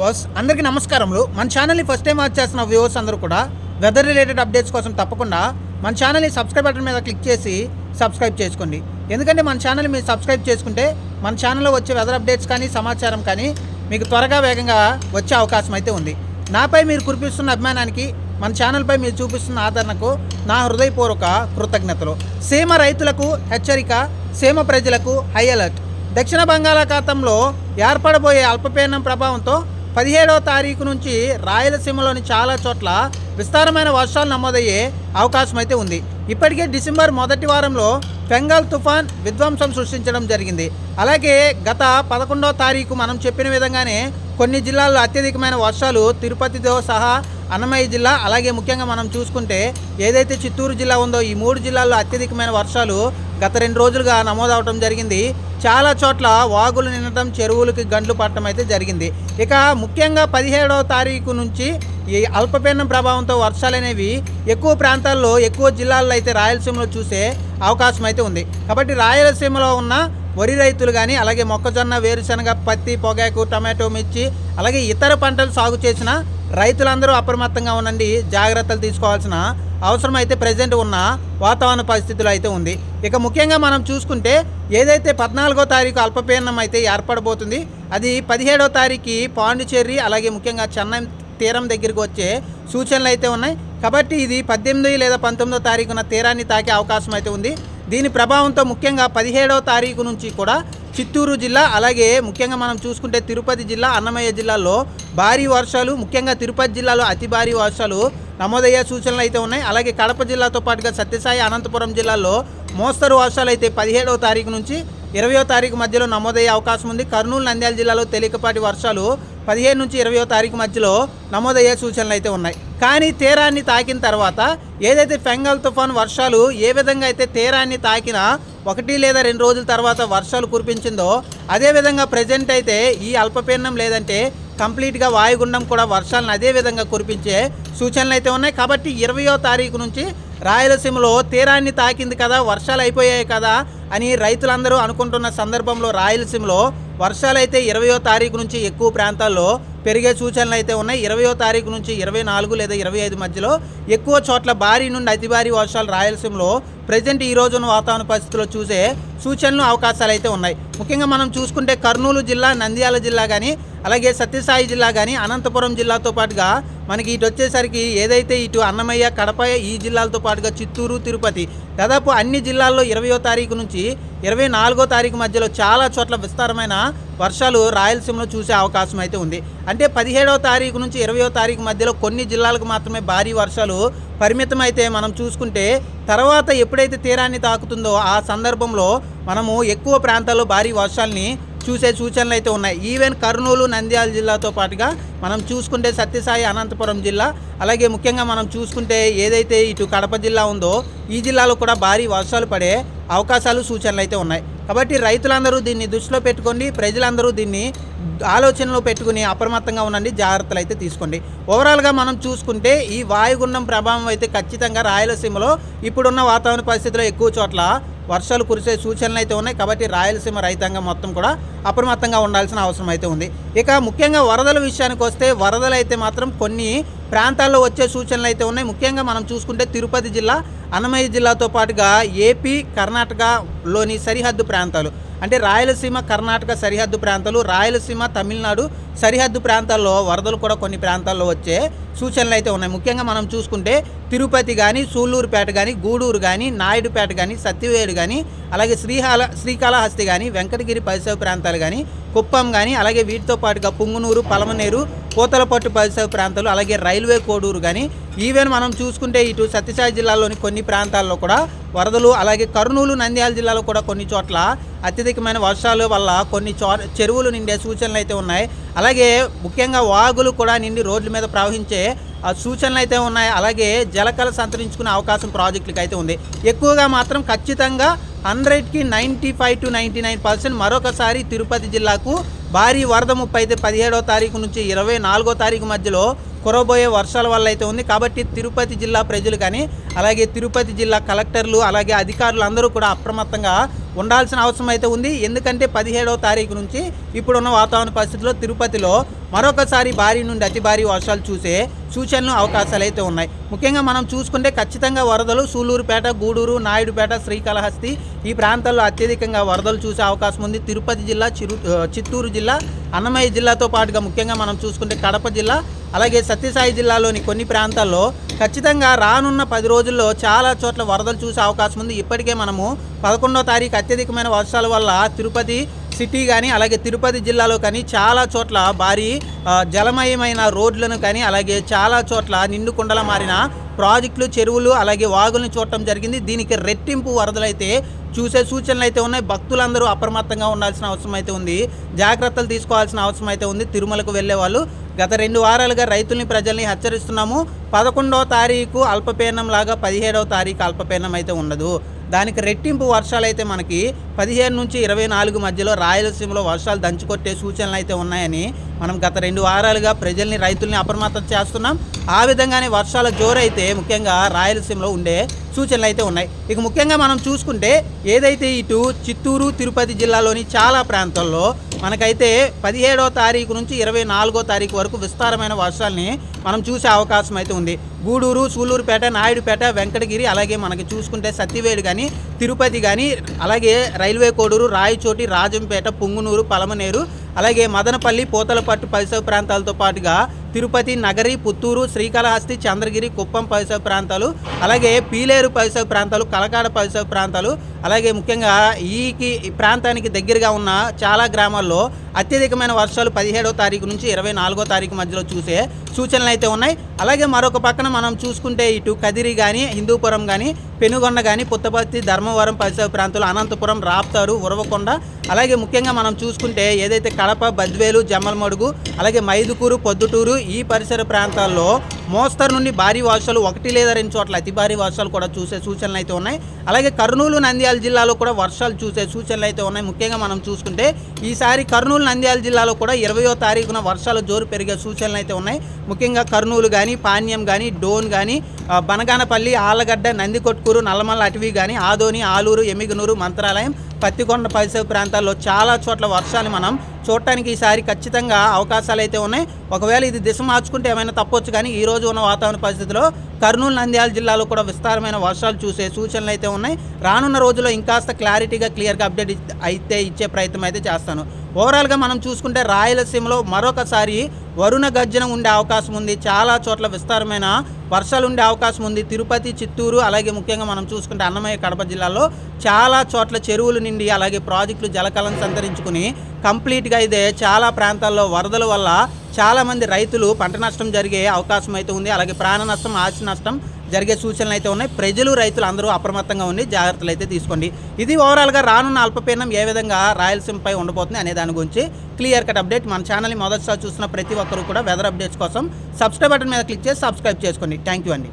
Viewers అందరికీ నమస్కారములు. మన ఛానల్ని ఫస్ట్ టైం వాచ్ చేసిన వ్యూవర్స్ అందరూ కూడా వెదర్ రిలేటెడ్ అప్డేట్స్ కోసం తప్పకుండా మన ఛానల్ని సబ్స్క్రైబ్ బటన్ మీద క్లిక్ చేసి సబ్స్క్రైబ్ చేసుకోండి. ఎందుకంటే మన ఛానల్ మీరు సబ్స్క్రైబ్ చేసుకుంటే మన ఛానల్లో వచ్చే వెదర్ అప్డేట్స్ కానీ సమాచారం కానీ మీకు త్వరగా వేగంగా వచ్చే అవకాశం అయితే ఉంది. నాపై మీరు కురిపిస్తున్న అభిమానానికి మన ఛానల్పై మీరు చూపిస్తున్న ఆదరణకు నా హృదయపూర్వక కృతజ్ఞతలు. సీమ రైతులకు హెచ్చరిక సీమ ప్రజలకు హై అలర్ట్ దక్షిణ బంగాళాఖాతంలో ఏర్పడబోయే అల్పపీడనం ప్రభావంతో పదిహేడవ తారీఖు నుంచి రాయలసీమలోని చాలా చోట్ల విస్తారమైన వర్షాలు నమోదయ్యే అవకాశం అయితే ఉంది. ఇప్పటికే డిసెంబర్ మొదటి వారంలో ఫెంగల్ తుఫాన్ విధ్వంసం సృష్టించడం జరిగింది. అలాగే గత పదకొండవ తారీఖు మనం చెప్పిన విధంగానే కొన్ని జిల్లాల్లో అత్యధికమైన వర్షాలు తిరుపతితో సహా అన్నమయ్య జిల్లా. అలాగే ముఖ్యంగా మనం చూసుకుంటే ఏదైతే చిత్తూరు జిల్లా ఉందో ఈ మూడు జిల్లాల్లో అత్యధికమైన వర్షాలు గత రెండు రోజులుగా నమోదవటం జరిగింది. చాలా చోట్ల వాగులు నిండటం చెరువులకి గండ్లు పట్టడం అయితే జరిగింది. ఇక ముఖ్యంగా పదిహేడవ తారీఖు నుంచి ఈ అల్పపీడనం ప్రభావంతో వర్షాలు అనేవి ఎక్కువ ప్రాంతాల్లో ఎక్కువ జిల్లాల్లో అయితే రాయలసీమలో చూసే అవకాశం అయితే ఉంది. కాబట్టి రాయలసీమలో ఉన్న వరి రైతులు కానీ అలాగే మొక్కజొన్న వేరుశనగ పత్తి పొగాకు టమాటో మిర్చి అలాగే ఇతర పంటలు సాగు చేసిన రైతులందరూ అప్రమత్తంగా ఉండండి జాగ్రత్తలు తీసుకోవాల్సిన అవసరం అయితే ప్రజెంట్ ఉన్న వాతావరణ పరిస్థితులు అయితే ఉంది. ఇక ముఖ్యంగా మనం చూసుకుంటే ఏదైతే పద్నాలుగో తారీఖు అల్పపీడనం అయితే ఏర్పడబోతుంది అది పదిహేడో తారీఖు పాండిచేరి అలాగే ముఖ్యంగా చెన్నై తీరం దగ్గరికి వచ్చే సూచనలు అయితే ఉన్నాయి. కాబట్టి ఇది పద్దెనిమిది లేదా పంతొమ్మిదో తారీఖున తీరాన్ని తాకే అవకాశం అయితే ఉంది. దీని ప్రభావంతో ముఖ్యంగా పదిహేడవ తారీఖు నుంచి కూడా చిత్తూరు జిల్లా అలాగే ముఖ్యంగా మనం చూసుకుంటే తిరుపతి జిల్లా అన్నమయ్య జిల్లాలో భారీ వర్షాలు ముఖ్యంగా తిరుపతి జిల్లాలో అతి భారీ వర్షాలు నమోదయ్యే సూచనలు అయితే ఉన్నాయి. అలాగే కడప జిల్లాతో పాటుగా సత్యసాయి అనంతపురం జిల్లాలో మోస్తరు వర్షాలు అయితే పదిహేడవ తారీఖు నుంచి ఇరవయో తారీఖు మధ్యలో నమోదయ్యే అవకాశం ఉంది. కర్నూలు నంద్యాల జిల్లాలో తేలికపాటి వర్షాలు పదిహేను నుంచి ఇరవయో తారీఖు మధ్యలో నమోదయ్యే సూచనలు అయితే ఉన్నాయి. కానీ తీరాన్ని తాకిన తర్వాత ఏదైతే ఫెంగల్ తుఫాన్ వర్షాలు ఏ విధంగా అయితే తీరాన్ని తాకినా ఒకటి లేదా రెండు రోజుల తర్వాత వర్షాలు కురిపించిందో అదేవిధంగా ప్రజెంట్ అయితే ఈ అల్పపీడనం లేదంటే కంప్లీట్గా వాయుగుండం కూడా వర్షాలను అదే విధంగా కురిపించే సూచనలు అయితే ఉన్నాయి. కాబట్టి ఇరవయో తారీఖు నుంచి రాయలసీమలో తీరాన్ని తాకింది కదా వర్షాలు అయిపోయాయి కదా అని రైతులందరూ అనుకుంటున్న సందర్భంలో రాయలసీమలో వర్షాలు అయితే ఇరవయో తారీఖు నుంచి ఎక్కువ ప్రాంతాల్లో పెరిగే సూచనలు అయితే ఉన్నాయి. ఇరవయో తారీఖు నుంచి ఇరవై నాలుగు లేదా ఇరవై ఐదు మధ్యలో ఎక్కువ చోట్ల భారీ నుండి అతి భారీ వర్షాలు రాయలసీమలో ప్రజెంట్ ఈ రోజున వాతావరణ పరిస్థితుల్లో చూసే సూచనలు అవకాశాలు అయితే ఉన్నాయి. ముఖ్యంగా మనం చూసుకుంటే కర్నూలు జిల్లా నంద్యాల జిల్లా కానీ అలాగే సత్యసాయి జిల్లా కానీ అనంతపురం జిల్లాతో పాటుగా మనకి ఇటు వచ్చేసరికి ఏదైతే ఇటు అన్నమయ్య కడప ఈ జిల్లాలతో పాటుగా చిత్తూరు తిరుపతి దాదాపు అన్ని జిల్లాల్లో ఇరవయో తారీఖు నుంచి ఇరవై నాలుగో తారీఖు మధ్యలో చాలా చోట్ల విస్తారమైన వర్షాలు రాయలసీమలో చూసే అవకాశం అయితే ఉంది. అంటే పదిహేడవ తారీఖు నుంచి ఇరవయో తారీఖు మధ్యలో కొన్ని జిల్లాలకు మాత్రమే భారీ వర్షాలు పరిమితం అయితే మనం చూసుకుంటే తర్వాత ఎప్పుడైతే తీరాన్ని తాకుతుందో ఆ సందర్భంలో మనము ఎక్కువ ప్రాంతాల్లో భారీ వర్షాలని చూసే సూచనలు అయితే ఉన్నాయి. ఈవెన్ కర్నూలు నంద్యాల జిల్లాతో పాటుగా మనం చూసుకుంటే సత్యసాయి అనంతపురం జిల్లా అలాగే ముఖ్యంగా మనం చూసుకుంటే ఏదైతే ఇటు కడప జిల్లా ఉందో ఈ జిల్లాలో కూడా భారీ వర్షాలు పడే అవకాశాలు సూచనలు అయితే ఉన్నాయి. కాబట్టి రైతులందరూ దీన్ని దృష్టిలో పెట్టుకోండి. ప్రజలందరూ దీన్ని ఆలోచనలో పెట్టుకుని అప్రమత్తంగా ఉండండి. జాగ్రత్తలు అయితే తీసుకోండి. ఓవరాల్గా మనం చూసుకుంటే ఈ వాయుగుండం ప్రభావం అయితే ఖచ్చితంగా రాయలసీమలో ఇప్పుడున్న వాతావరణ పరిస్థితిలో ఎక్కువ చోట్ల వర్షాలు కురిసే సూచనలు అయితే ఉన్నాయి. కాబట్టి రాయలసీమ రైతాంగం మొత్తం కూడా అప్రమత్తంగా ఉండాల్సిన అవసరం అయితే ఉంది. ఇక ముఖ్యంగా వరదల విషయానికి వస్తే వరదలు అయితే మాత్రం కొన్ని ప్రాంతాల్లో వచ్చే సూచనలు అయితే ఉన్నాయి. ముఖ్యంగా మనం చూసుకుంటే తిరుపతి జిల్లా అన్నమయ్య జిల్లాతో పాటుగా ఏపీ కర్ణాటకలోని సరిహద్దు ప్రాంతాలు. అంటే రాయలసీమ కర్ణాటక సరిహద్దు ప్రాంతాలు రాయలసీమ తమిళనాడు సరిహద్దు ప్రాంతాల్లో వరదలు కూడా కొన్ని ప్రాంతాల్లో వచ్చే సూచనలు అయితే ఉన్నాయి. ముఖ్యంగా మనం చూసుకుంటే తిరుపతి కానీ సూళ్ళూరుపేట కానీ గూడూరు కానీ నాయుడుపేట కానీ సత్యవేడు కానీ అలాగే శ్రీహాల శ్రీకాళహస్తి కానీ వెంకటగిరి పరిసర ప్రాంతాలు కానీ కుప్పం కానీ అలాగే వీటితో పాటుగా పుంగునూరు పలమనేరు పూతలపట్టు పరిసర ప్రాంతాలు అలాగే రైల్వే కోడూరు కానీ ఈవెన్ మనం చూసుకుంటే ఇటు సత్యసాయి జిల్లాలోని కొన్ని ప్రాంతాల్లో కూడా వరదలు అలాగే కర్నూలు నంద్యాల జిల్లాలో కూడా కొన్ని చోట్ల అత్యధికమైన వర్షాల వల్ల కొన్ని చో చెరువులు నిండే సూచనలు అయితే ఉన్నాయి. అలాగే ముఖ్యంగా వాగులు కూడా నిండి రోడ్ల మీద ప్రవహించే ఆ సూచనలు అయితే ఉన్నాయి. అలాగే జలకళ సంతరించుకునే అవకాశం ప్రాజెక్టులకు అయితే ఉంది. ఎక్కువగా మాత్రం ఖచ్చితంగా హండ్రెడ్కి ninety five to ninety nine percent మరొకసారి తిరుపతి జిల్లాకు భారీ వరద ముప్పై అయితే పదిహేడో తారీఖు నుంచి ఇరవై నాలుగో తారీఖు మధ్యలో కురబోయే వర్షాల వల్ల అయితే ఉంది. కాబట్టి తిరుపతి జిల్లా ప్రజలు కానీ అలాగే తిరుపతి జిల్లా కలెక్టర్లు అలాగే అధికారులు అందరూ కూడా అప్రమత్తంగా ఉండాల్సిన అవసరం అయితే ఉంది. ఎందుకంటే పదిహేడవ తారీఖు నుంచి ఇప్పుడున్న వాతావరణ పరిస్థితుల్లో తిరుపతిలో మరొకసారి భారీ నుండి అతి భారీ వర్షాలు చూసే సూచనలు అవకాశాలు అయితే ఉన్నాయి. ముఖ్యంగా మనం చూసుకుంటే ఖచ్చితంగా వరదలు సూలూరుపేట గూడూరు నాయుడుపేట శ్రీకాళహస్తి ఈ ప్రాంతాల్లో అత్యధికంగా వరదలు చూసే అవకాశం ఉంది. తిరుపతి జిల్లా చిరు చిత్తూరు జిల్లా అన్నమయ్య జిల్లాతో పాటుగా ముఖ్యంగా మనం చూసుకుంటే కడప జిల్లా అలాగే సత్యసాయి జిల్లాలోని కొన్ని ప్రాంతాల్లో ఖచ్చితంగా రానున్న పది రోజుల్లో చాలా చోట్ల వరదలు చూసే అవకాశం ఉంది. ఇప్పటికే మనము పదకొండో తారీఖు అత్యధికమైన వర్షాల వల్ల తిరుపతి సిటీ కానీ అలాగే తిరుపతి జిల్లాలో కానీ చాలా చోట్ల భారీ జలమయమైన రోడ్లను కానీ అలాగే చాలా చోట్ల నిండు కుండల మారిన ప్రాజెక్టులు చెరువులు అలాగే వాగులను చూడటం జరిగింది. దీనికి రెట్టింపు వరదలైతే చూసే సూచనలు అయితే ఉన్నాయి. భక్తులందరూ అప్రమత్తంగా ఉండాల్సిన అవసరం అయితే ఉంది. జాగ్రత్తలు తీసుకోవాల్సిన అవసరం అయితే ఉంది. తిరుమలకు వెళ్ళే వాళ్ళు గత రెండు వారాలుగా రైతుల్ని ప్రజల్ని హెచ్చరిస్తున్నాము. పదకొండవ తారీఖు అల్పపీడనం లాగా పదిహేడవ తారీఖు అల్పపీడనం అయితే ఉండదు. దానికి రెట్టింపు వర్షాలు అయితే మనకి పదిహేను నుంచి ఇరవై నాలుగు మధ్యలో రాయలసీమలో వర్షాలు దంచుకొట్టే సూచనలు అయితే ఉన్నాయని మనం గత రెండు వారాలుగా ప్రజల్ని రైతుల్ని అప్రమత్తం చేస్తున్నాం. ఆ విధంగానే వర్షాల జోరైతే ముఖ్యంగా రాయలసీమలో ఉండే సూచనలు అయితే ఉన్నాయి. ఇక ముఖ్యంగా మనం చూసుకుంటే ఏదైతే ఇటు చిత్తూరు తిరుపతి జిల్లాలోని చాలా ప్రాంతాల్లో మనకైతే పదిహేడో తారీఖు నుంచి ఇరవై నాలుగో తారీఖు వరకు విస్తారమైన వర్షాలని మనం చూసే అవకాశం అయితే ఉంది. గూడూరు సూలూరుపేట నాయుడుపేట వెంకటగిరి అలాగే మనకి చూసుకుంటే సత్తివేడు కానీ తిరుపతి కానీ అలాగే రైల్వే కోడూరు రాయచోటి రాజంపేట పుంగునూరు పలమనేరు అలాగే మదనపల్లి పోతలపట్టు పరిసర ప్రాంతాలతో పాటుగా తిరుపతి నగరి పుత్తూరు శ్రీకాళహస్తి చంద్రగిరి కుప్పం పరిసర ప్రాంతాలు అలాగే పీలేరు పరిసర ప్రాంతాలు కలకాడ పరిసర ప్రాంతాలు అలాగే ముఖ్యంగా ఈకి ఈ ప్రాంతానికి దగ్గరగా ఉన్న చాలా గ్రామాల్లో అత్యధికమైన వర్షాలు పదిహేడో తారీఖు నుంచి ఇరవై నాలుగో తారీఖు మధ్యలో చూసే సూచనలు అయితే ఉన్నాయి. అలాగే మరొక పక్కన మనం చూసుకుంటే ఇటు కదిరి కానీ హిందూపురం కానీ పెనుగొండ కానీ పుత్తపర్తి ధర్మవరం పరిసర ప్రాంతాలు అనంతపురం రాప్తారు ఉరవకొండ. అలాగే ముఖ్యంగా మనం చూసుకుంటే ఏదైతే కడప బద్వేలు జమ్మలమడుగు అలాగే మైదుకూరు పొద్దుటూరు ఈ పరిసర ప్రాంతాల్లో మోస్తరు నుండి భారీ వర్షాలు ఒకటి లేదా రెండు చోట్ల అతి భారీ వర్షాలు కూడా చూసే సూచనలు అయితే ఉన్నాయి. అలాగే కర్నూలు నంద్యాల జిల్లాలో కూడా వర్షాలు చూసే సూచనలు అయితే ఉన్నాయి. ముఖ్యంగా మనం చూసుకుంటే ఈసారి కర్నూలు నంద్యాల జిల్లాలో కూడా ఇరవయో తారీఖున వర్షాలు జోరు పెరిగే సూచనలు అయితే ఉన్నాయి. ముఖ్యంగా కర్నూలు కానీ పాణ్యం కానీ డోన్ కానీ బనగానపల్లి ఆలగడ్డ నందికొట్కూరు నల్లమల్ల అటవీ కానీ ఆదోని ఆలూరు ఎమిగనూరు మంత్రాలయం పత్తికొండ పరిసర ప్రాంతాల్లో చాలా చోట్ల వర్షాలు మనం చూడటానికి ఈసారి ఖచ్చితంగా అవకాశాలు అయితే ఉన్నాయి. ఒకవేళ ఇది దిశ మార్చుకుంటే ఏమైనా తప్పొచ్చు కానీ ఈ రోజు ఉన్న వాతావరణ పరిస్థితిలో కర్నూలు నంద్యాల జిల్లాలో కూడా విస్తారమైన వర్షాలు చూసే సూచనలు అయితే ఉన్నాయి. రానున్న రోజుల్లో ఇంకాస్త క్లారిటీగా క్లియర్గా అప్డేట్ అయితే ఇచ్చే ప్రయత్నం అయితే చేస్తాను. ఓవరాల్గా మనం చూసుకుంటే రాయలసీమలో మరొకసారి వరుణ గర్జన ఉండే అవకాశం ఉంది. చాలా చోట్ల విస్తారమైన వర్షాలు ఉండే అవకాశం ఉంది. తిరుపతి చిత్తూరు అలాగే ముఖ్యంగా మనం చూసుకుంటే అన్నమయ్య కడప జిల్లాలో చాలా చోట్ల చెరువులు నిండి అలాగే ప్రాజెక్టులు జలకలం సంతరించుకుని కంప్లీట్గా ఇదే చాలా ప్రాంతాల్లో వరదల వల్ల చాలామంది రైతులు పంట నష్టం జరిగే అవకాశం అయితే ఉంది. అలాగే ప్రాణ నష్టం ఆస్తి నష్టం జరిగే సూచనలు అయితే ఉన్నాయి. ప్రజలు రైతులు అందరూ అప్రమత్తంగా ఉండి జాగ్రత్తలు అయితే తీసుకోండి. ఇది ఓవరాల్గా రానున్న అల్పపీడనం ఏ విధంగా రాయలసీమపై ఉండబోతుంది అనే దాని గురించి క్లియర్ కట్ అప్డేట్ మన ఛానల్ని మొదటిసారి చూసిన ప్రతి ఒక్కరు కూడా వెదర్ అప్డేట్స్ కోసం సబ్స్క్రైబ్ బటన్ మీద క్లిక్ చేసి సబ్స్క్రైబ్ చేసుకోండి. థ్యాంక్ యూ అండి.